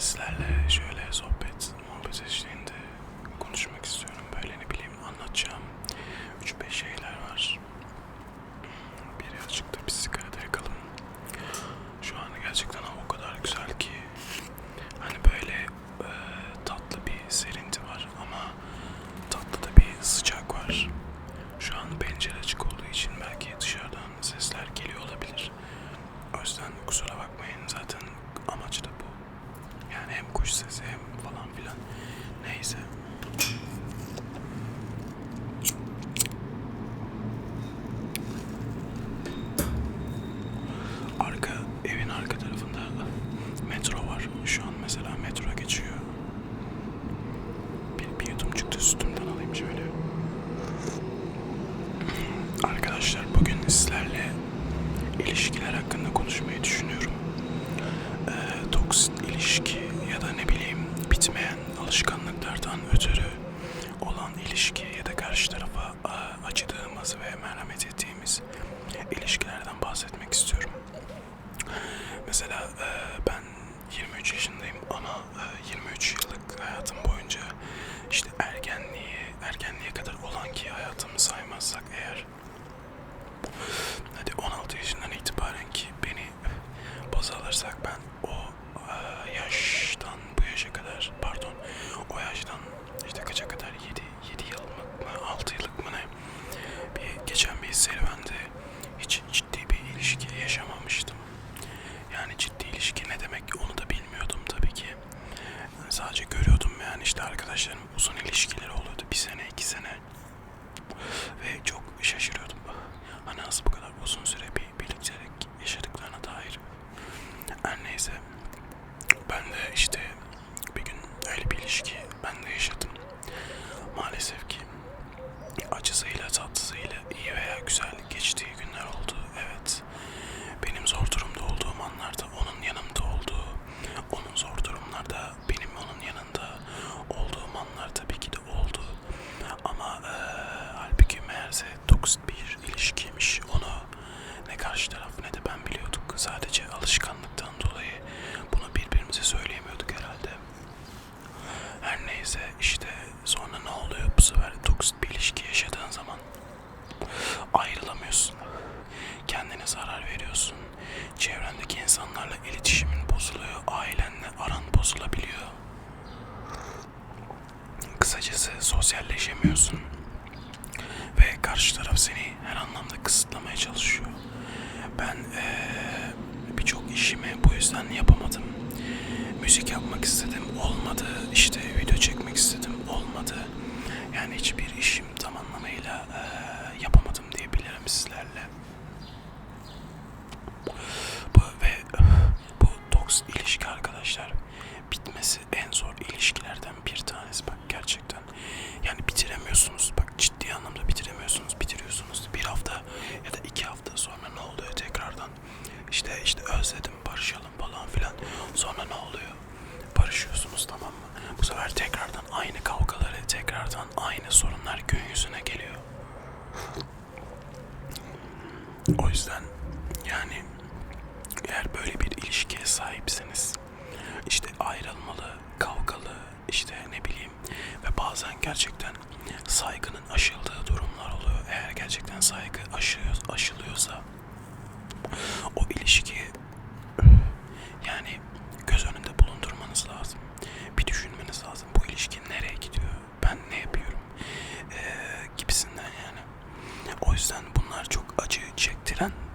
sizlerle şöyle sohbet, muhabbet eşliğinde kuş sesi hem falan filan. Neyse. yaştan işte kaça kadar 7, 7 yıllık mı 6 yıllık mı ne bir, geçen bir serüvende hiç ciddi bir ilişki yaşamamıştım. Yani ciddi ilişki ne demek onu da bilmiyordum tabii ki. Yani sadece görüyordum yani işte arkadaşlarım uzun ilişkileri oluyordu. Bir sene, iki sene, yaşadım. Maalesef ki acısıyla tatlısıyla iyi veya güzel geçtiği günler oldu. hiçbir işim tam anlamıyla e, yapamadım. Yeah.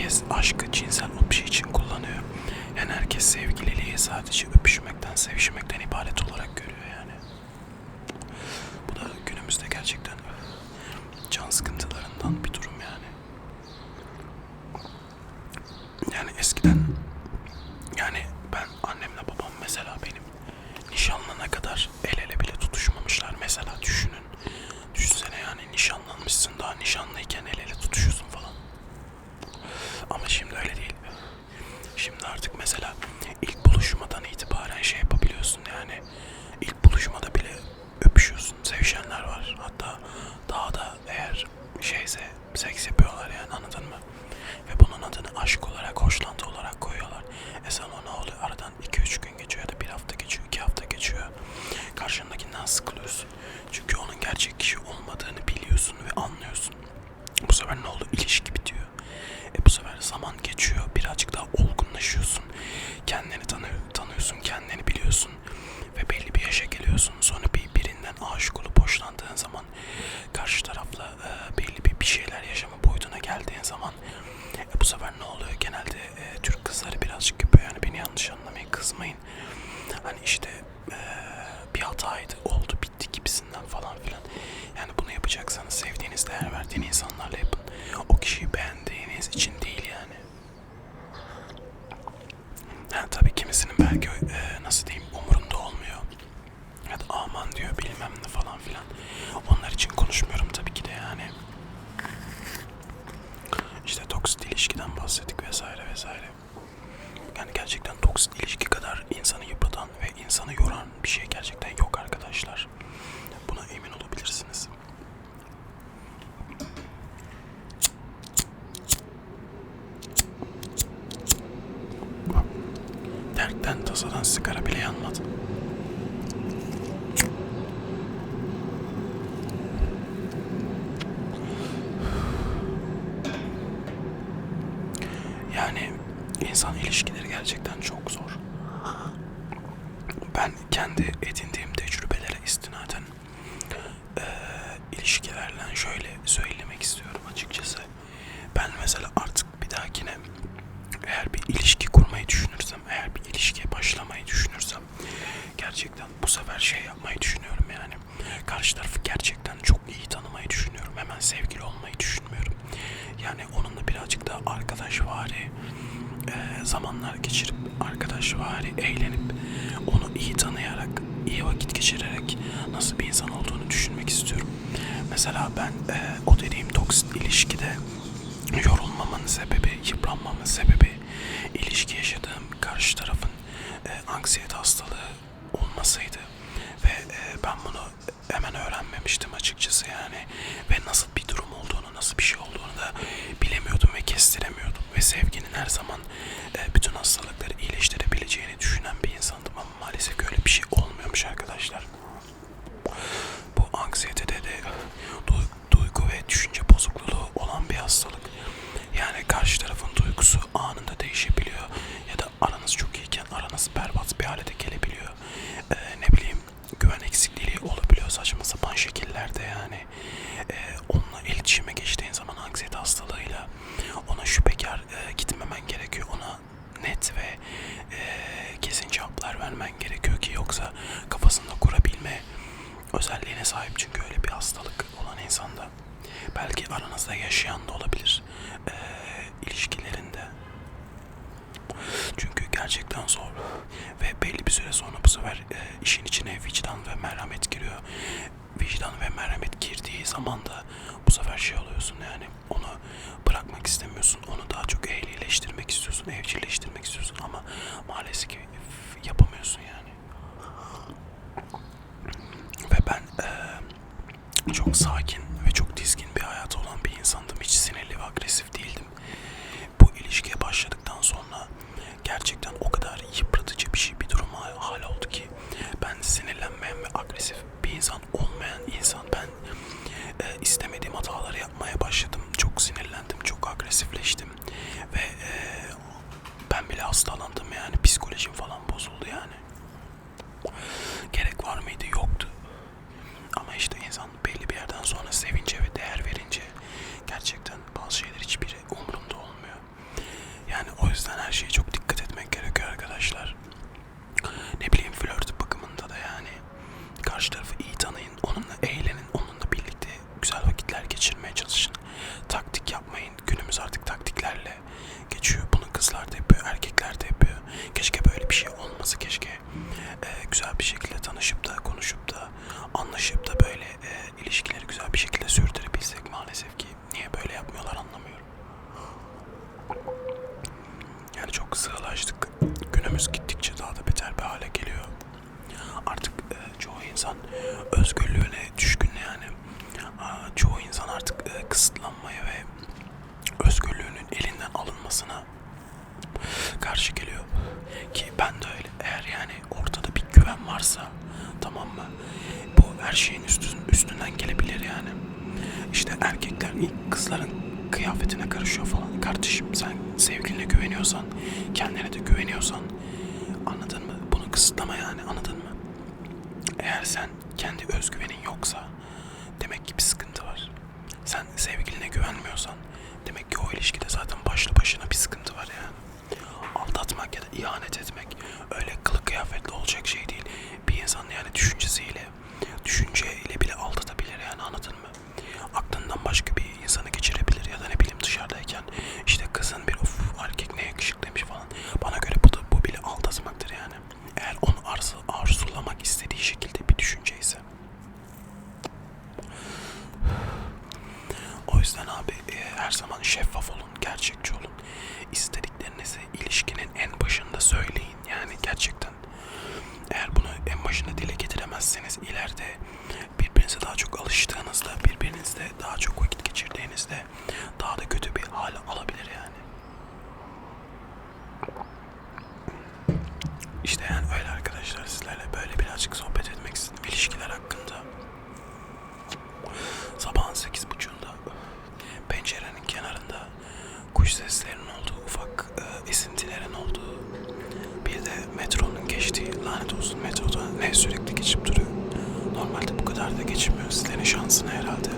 herkes aşkı cinsel şey için kullanıyor. Yani herkes sevgililiği sadece öpüşmekten, sevişmekten ibaret olarak görüyor yani. Bu da günümüzde gerçekten artık mesela. konuşuyorsun? gö e, nasıl diyeyim umurunda olmuyor. Ya da aman diyor bilmem ne falan filan. Onlar için konuşmuyorum tabii ki de yani. İşte toksit ilişkiden bahsettik vesaire vesaire. Yani gerçekten toksit ilişki kadar insanı yıpratan ve insanı yoran bir şey gerçekten yok arkadaşlar. Ben tasadan sigara bile yanmadı. şey. hemen öğrenmemiştim açıkçası yani. Ve nasıl bir durum olduğunu, nasıl bir şey olduğunu da bilemiyordum ve kestiremiyordum. Ve sevginin her zaman e, bütün hastalık zaman da bu sefer şey oluyorsun yani onu bırakmak istemiyorsun. Onu daha çok ehlileştirmek istiyorsun, evcilleştirmek istiyorsun ama maalesef ki yapamıyorsun yani. Ve ben e, çok sakin ve çok dizgin bir hayatı olan bir insandım. Hiç sinirli ve agresif değildim. Bu ilişkiye başladıktan sonra gerçekten o kadar yıpratıcı bir şey bir durum hal oldu ki ben sinirlenmeyen ve agresif bir insan olmayan insan ben e, istemediğim hataları yapmaya başladım. Çok sinirlendim, çok agresifleştim ve e, ben bile hastalandım yani psikolojim falan bozuldu yani. Gerek var mıydı? Yoktu. Ama işte insan belli bir yerden sonra sevince ve değer verince gerçekten bazı şeyler hiçbiri umurumda olmuyor. Yani o yüzden her şeye çok dikkat etmek gerekiyor arkadaşlar. Ne bileyim flört bakımında da yani karşı tarafı çoğu insan artık e, kısıtlanmaya ve özgürlüğünün elinden alınmasına karşı geliyor. Ki ben de öyle. Eğer yani ortada bir güven varsa tamam mı? Bu her şeyin üstün, üstünden gelebilir yani. İşte erkekler ilk kızların kıyafetine karışıyor falan. Kardeşim sen sevgiline güveniyorsan, kendine de güveniyorsan anladın mı? Bunu kısıtlama yani anladın mı? Eğer sen kendi özgüvenin yoksa demek ki bir sıkıntı var. Sen güvenmiyorsan demek ki o ilişkide zaten başlı başına bir sıkıntı var yani. Aldatmak ya da ihanet etmek öyle kılık kıyafetle olacak şey değil. Bir insan yani düşüncesiyle, düşünceyle bile aldatabilir yani anladın mı? Aklından başka bir insanı geçirebilir ya da ne bileyim dışarıdayken işte kızın bir of erkek ne yakışıklıymış falan. Bana göre bu da bu bile aldatmaktır yani. Eğer onu arzu, arzulamak istediği şekilde bir düşünceyse. O yüzden abi e, her zaman şeffaf olun, gerçekçi olun. İstediklerinizi ilişkinin en başında söyleyin. Yani gerçekten eğer bunu en başında dile getiremezseniz ileride birbirinize daha çok alıştığınızda, birbirinizle daha çok vakit geçirdiğinizde daha da kötü bir hal alabilir yani. İşte yani öyle arkadaşlar sizlerle böyle birazcık sohbet etmek istedim ilişkiler hakkında. Sabahın sekiz buçuğunda pencerenin kenarında kuş seslerinin olduğu, ufak e, esintilerin olduğu, bir de metronun geçtiği, lanet olsun metroda ne sürekli geçip duruyor. Normalde bu kadar da geçmiyor. Sizlerin şansına herhalde.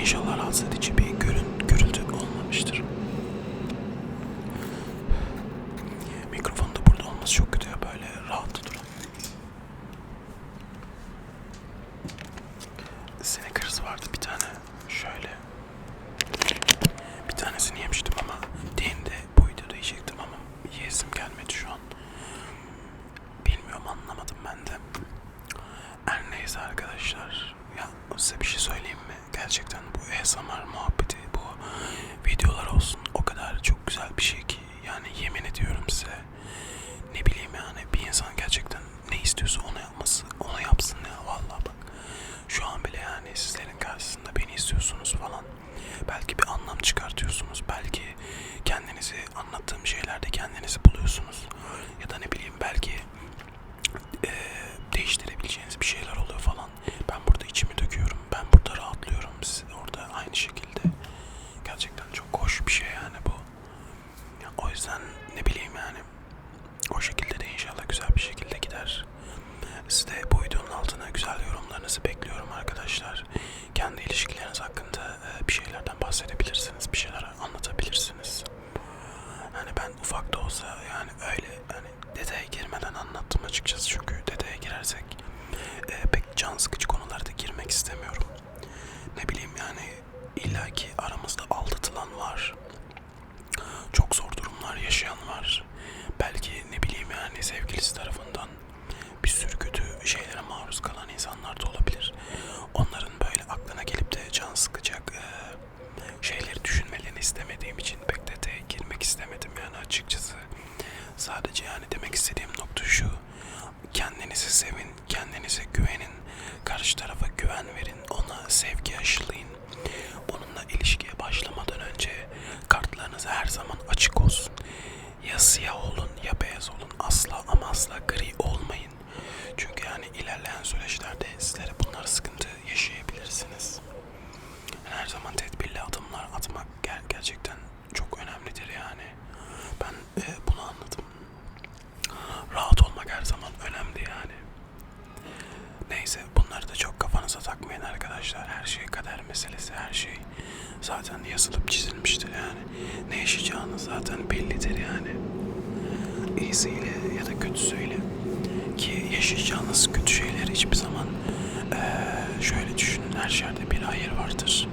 İnşallah rahatsız edici bir görün, gürültü olmamıştır. Mikrofonun da burada olması çok kötü ya böyle rahat da durun. Snickers vardı bir tane şöyle. Bir tanesini yemiştim ama diğerini de bu videoda yiyecektim ama yiyesim gelmedi şu an. Bilmiyorum anlamadım ben de. Her neyse arkadaşlar. Ya size bir şey söyleyeyim mi? Gerçekten bu ASMR muhabbeti, bu videolar olsun o kadar çok güzel bir şey ki. Yani yemin ediyorum size. Ne bileyim yani bir insan gerçekten ne istiyorsa onu yapması, onu yapsın ya vallahi bak. Şu an bile yani sizlerin karşısında beni istiyorsunuz falan. Belki bir anlam çıkartıyorsunuz. Belki kendinizi anlattığım şeylerde kendinizi buluyorsunuz. Ya da ne bileyim belki eee, değiştirebileceğiniz bir şeyler oluyor falan. Ben burada içimi döküyorum. Ben burada rahatlıyorum. Siz orada aynı şekilde. Gerçekten çok hoş bir şey yani bu. O yüzden ne bileyim yani. O şekilde de inşallah güzel bir şekilde gider. Siz de bu videonun altına güzel yorumlarınızı bekliyorum arkadaşlar. Kendi ilişkileriniz hakkında e, bir şeylerden bahsedebilirsiniz. Bir şeyler anlatabilirsiniz. Yani ben ufak da olsa yani öyle hani detaya girmeden anlattım açıkçası çünkü detaya girersek e, pek can sıkıcı konulara da girmek istemiyorum. Ne bileyim yani illaki aramızda aldatılan var. Çok zor durumlar yaşayan var. Belki ne bileyim yani sevgilisi tarafından bir sürü kötü şeylere maruz kalan insanlar da olabilir. Onların böyle aklına gelip de can sıkacak e, şeyleri düşünmelerini istemediğim için pek detaya girmek istemedim yani açıkçası. Sadece yani demek istediğim nokta şu. Kendinizi sevin, kendinize güvenin, karşı tarafa güven verin, ona sevgi aşılayın. Onunla ilişkiye başlamadan önce kartlarınız her zaman açık olsun. Ya siyah olun ya beyaz olun. Asla ama asla gri olmayın. Çünkü yani ilerleyen süreçlerde sizlere bunlar sıkıntı yaşayabilirsiniz. Yani her zaman tedbirli adımlar atmak ger- gerçekten çok önemlidir yani. Ben e, bunu anladım. Rahat olmak her zaman önemli yani. Neyse bunları da çok kafanıza takmayın arkadaşlar. Her şey zaten yazılıp çizilmiştir yani. Ne yaşayacağınız zaten bellidir yani. İyisiyle ya da kötüsüyle. Ki yaşayacağınız kötü şeyler hiçbir zaman eee, şöyle düşünün her şerde bir hayır vardır.